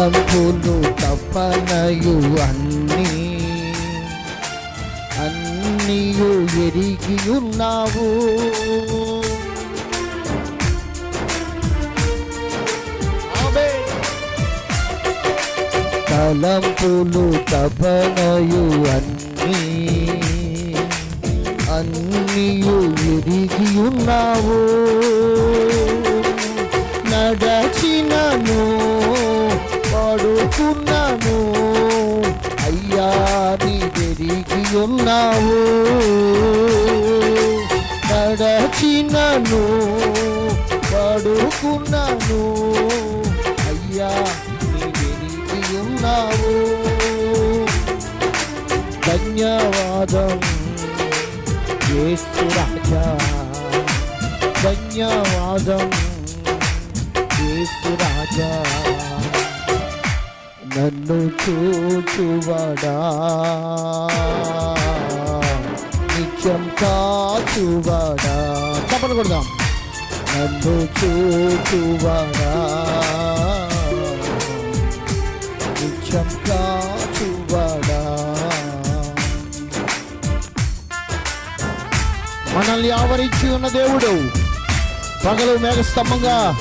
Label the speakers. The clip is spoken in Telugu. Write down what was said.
Speaker 1: తలంపులు తపనయు అన్నీ. అన్నీయు ఎరిగి ఉన్నావు. తలంపులు తపనయు అన్నీ. అన్నీయు ఎరిగి ఉన్నావు. నడచినను పడుకున్నాను అయ్యా నీ పెరిగి ఉన్నావు. నడచినను పడుకున్నాను. అయ్యా నీ పెరిగి ఉన్నావు. ధన్యవాదం యేసు రాజా. ధన్యవాదం యేసు రాజా. నన్ను చూచువడా? నిత్యం కాచువడా? చెప్పలు కొడదాం. నన్ను చూచువడా? నిత్యం కాచువడా? మనల్ని ఆవరించి ఉన్న దేవుడు పగలు మేఘస్తంభంగా